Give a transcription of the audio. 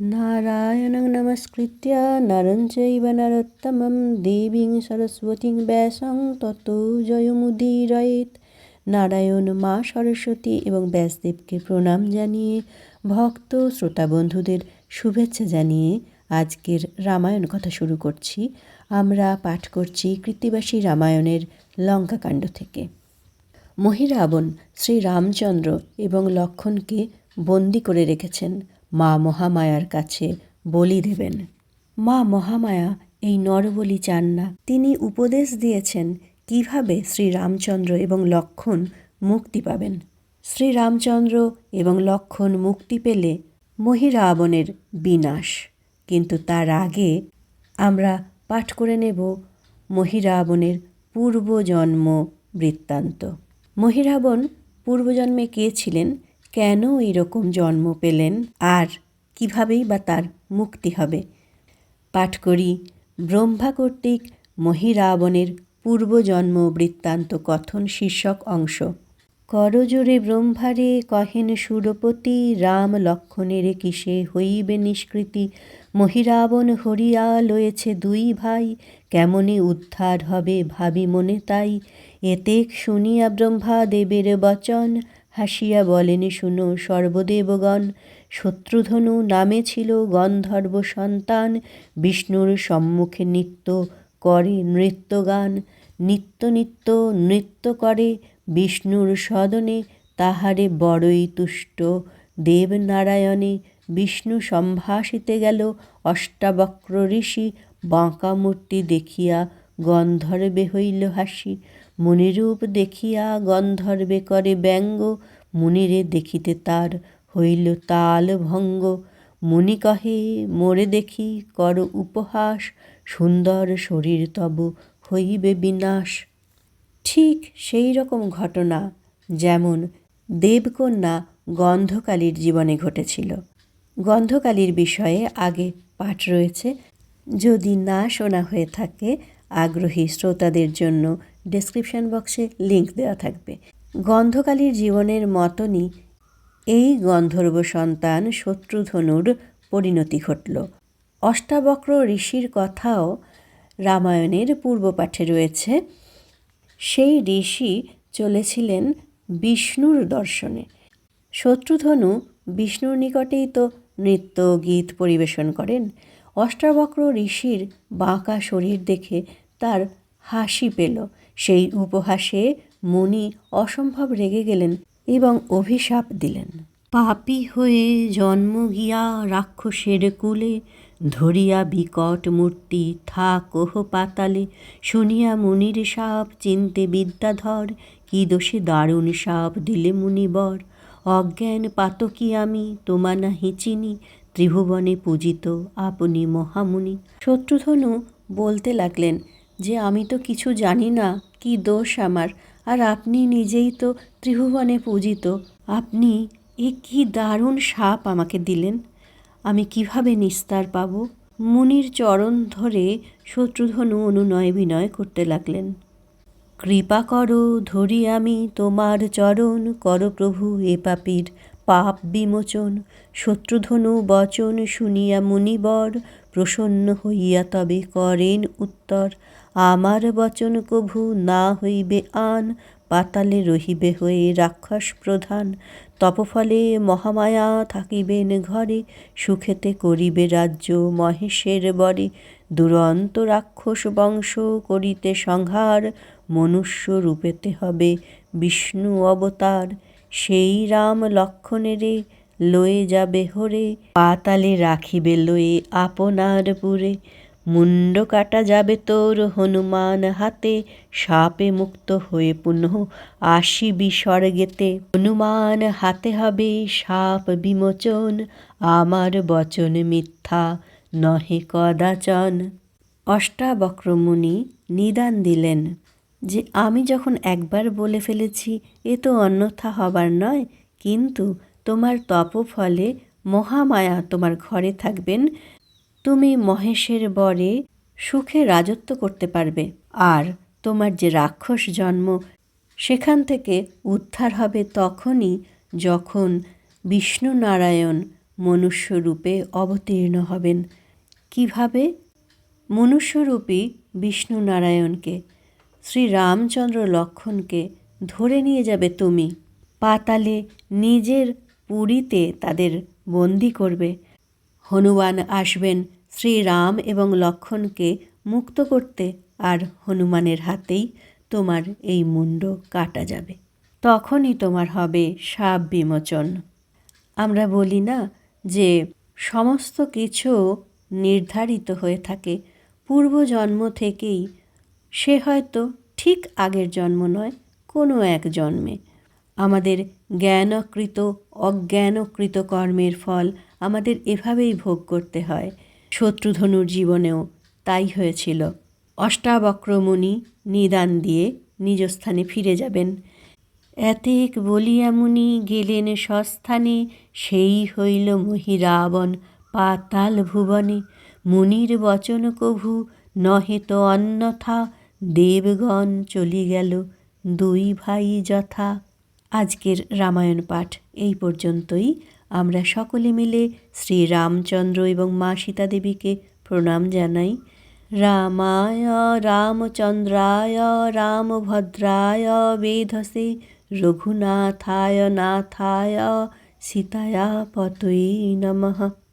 নারায়ণং নমস্কৃত্য নরং চৈব নরোত্তমম দেবীং সরস্বতীং ব্যাসং তত জয়মুদীরয়েত নারায়ণ মা সরস্বতী এবং ব্যাসদেবকে প্রণাম জানিয়ে, ভক্ত শ্রোতা বন্ধুদের শুভেচ্ছা জানিয়ে আজকের রামায়ণ কথা শুরু করছি। আমরা পাঠ করছি কৃত্তিবাসী রামায়ণের লঙ্কাকাণ্ড থেকে। মহিরাবণ শ্রী রামচন্দ্র এবং লক্ষণকে বন্দি করে রেখেছেন। মা মহামায়ার কাছে বলি দেবেন। মা মহামায়া এই নরবলি চান না। তিনি উপদেশ দিয়েছেন কীভাবে শ্রী রামচন্দ্র এবং লক্ষণ মুক্তি পাবেন। শ্রী রামচন্দ্র এবং লক্ষণ মুক্তি পেলে মহিরাবণের বিনাশ। কিন্তু তার আগে আমরা পাঠ করে নেব মহিরাবণের পূর্বজন্ম বৃত্তান্ত। মহিরাবণ পূর্বজন্মে কে ছিলেন? কেন এইরকম জন্ম পেলেন আর কিভাবেই বা তার মুক্তি হবে? পাঠ করি, ব্রহ্মা কর্তৃক মহিরাবণের পূর্বজন্ম বৃত্তান্ত কথন শীর্ষক অংশ। করজোরে ব্রহ্মারে কহেন সুরপতি, রাম লক্ষণের কিসে হইবে নিষ্কৃতি? মহিরাবণ হরিয়া লয়েছে দুই ভাই, কেমনে উদ্ধার হবে ভাবি মনে তাই? এতেক শুনিয়া ব্রহ্মা দেবের বচন হাসিয়া বলেন শুনো, সর্বদেবগণ, শত্রুধনু নামে ছিল গন্ধর্ব সন্তান, বিষ্ণুর সম্মুখে নিত্য করে নৃত্যগান, নিত্য নিত্য নৃত্য করে বিষ্ণুর সদনে তাহারে বড়ই তুষ্ট। দেবনারায়ণে বিষ্ণু সম্ভাষিতে গেল, অষ্টাবক্র ঋষি বাঁকা মূর্তি দেখিয়া গন্ধর্বে হইল হাসি। মুনিরূপ দেখিয়া গন্ধর্বে করে ব্যঙ্গ, মুনিরে দেখিতে তার হইল তাল ভঙ্গ। মুনি কহে, মোরে দেখি কর উপহাস, সুন্দর শরীর তব হইবে বিনাশ। ঠিক সেই রকম ঘটনা যেমন দেবকন্যা গন্ধকালীর জীবনে ঘটেছিল। গন্ধকালীর বিষয়ে আগে পাঠ রয়েছে। যদি না শোনা হয়ে থাকে, আগ্রহী শ্রোতাদের জন্য ডেসক্রিপশন বক্সে লিংক দেওয়া থাকবে। গন্ধকালীর জীবনের মতনই এই গন্ধর্ব সন্তান শত্রুধনুর পরিণতি ঘটল। অষ্টাবক্র ঋষির কথাও রামায়ণের পূর্বপাঠে রয়েছে। সেই ঋষি চলেছিলেন বিষ্ণুর দর্শনে। শত্রুধনু বিষ্ণুর নিকটেই তো নৃত্য, গীত পরিবেশন করেন। অষ্টাবক্র ঋষির বাঁকা শরীর দেখে তার হাসি পেল। সেই উপহাসে মুনি অসম্ভব রেগে গেলেন এবং অভিশাপ দিলেন। পাপি হয়ে জন্ম গিয়া রাক্ষসের কুলে, ধরিয়া বিকট মূর্তি থাকোহ পাতালে, শুনিয়া মুনির সাপ চিনতে বিদ্যাধর, কি দোষে দারুণ সাপ দিলে মুনিবর অজ্ঞান পাতকি আমি, তোমা নাহি চিনি, ত্রিভুবনে পূজিত আপনি মহামুনি শত্রুধনু বলতে লাগলেন যে আমি তো কিছু জানি না, কি দোষ আমার? আর আপনি নিজেই তো ত্রিভুবনে পূজিত। আপনি এ কি দারুণ সাপ আমাকে দিলেন। আমি কীভাবে নিস্তার পাব? মুনির চরণ ধরে শত্রুধনু অনুনয় বিনয় করতে লাগলেন। কৃপা করো, ধরি আমি তোমার চরণ। কর প্রভু এ পাপির পাপ বিমোচন। শত্রুধনু বচন শুনিয়া মুনিবর প্রসন্ন হইয়া তবে করেন উত্তর। আমার বচন কভু না হইবে আন, পাতালে রহিবে হয়ে রাক্ষস প্রধান। তপফলে মহামায়া থাকিবেন ঘরে, সুখেতে করিবে রাজ্য মহেশের বরে। দুরন্ত রাক্ষস বংশ করিতে সংহার, মনুষ্য রূপেতে হবে বিষ্ণু অবতার। সেই রাম লক্ষণেরে লয়ে যাবে হরে, পাতালে রাখিবে লয়ে আপনার পুরে। মুন্ড কাটা যাবে তোর হনুমান হাতে, সাপে মুক্ত হয়ে পুনঃ আসিবি স্বর্গেতে। হনুমান হাতে হবে সাপ বিমোচন, আমার বচন মিথ্যা নহে কদাচন। অষ্টাবক্রমুনি নিদান দিলেন যে, আমি যখন একবার বলে ফেলেছি, এ তো অন্যথা হবার নয়, কিন্তু তোমার তপফলে মহামায়া তোমার ঘরে থাকবেন তুমি মহেশের বরে সুখে রাজত্ব করতে পারবে। আর তোমার যে রাক্ষস জন্ম, সেখান থেকে উদ্ধার হবে তখনই যখন বিষ্ণু নারায়ণ মনুষ্যরূপে অবতীর্ণ হবেন। কীভাবে? মনুষ্যরূপী বিষ্ণু নারায়ণকে শ্রী রামচন্দ্র লক্ষণকে ধরে নিয়ে যাবে তুমি। পাতালে নিজের পুরীতে তাদের বন্দি করবে। হনুমান আসবেন শ্রীরাম এবং লক্ষণকে মুক্ত করতে, আর হনুমানের হাতেই তোমার এই মুন্ড কাটা যাবে। তখনই তোমার হবে সাপ বিমোচন। আমরা বলি না যে সমস্ত কিছু নির্ধারিত হয়ে থাকে পূর্বজন্ম থেকেই, সে হয়তো ঠিক আগের জন্ম নয়, কোনো এক জন্মে। আমাদের জ্ঞানকৃত, অজ্ঞানকৃত কর্মের ফল আমাদের এভাবেই ভোগ করতে হয়। শত্রুধনুর জীবনেও তাই হয়েছিল। অষ্টাবক্রমণি নিদান দিয়ে নিজ স্থানে ফিরে যাবেন। এতেক বলিয়া মুনি গেলেন সস্থানে, সেই হইল মহিরাবণ পাতাল ভুবনে। মুনির বচন কভু নহে তো অন্যথা, দেবগণ চলি গেল দুই ভাই যথা। আজকের রামায়ণ পাঠ এই পর্যন্তই। আমরা সকলে মিলে শ্রী রামচন্দ্র এবং মা সীতা দেবীকে প্রণাম জানাই। রামায়, রামচন্দ্রায়, রামভদ্রায়, বেধসে রঘুনাথায়, নাথায় সীতায়া পতয়ে নমঃ।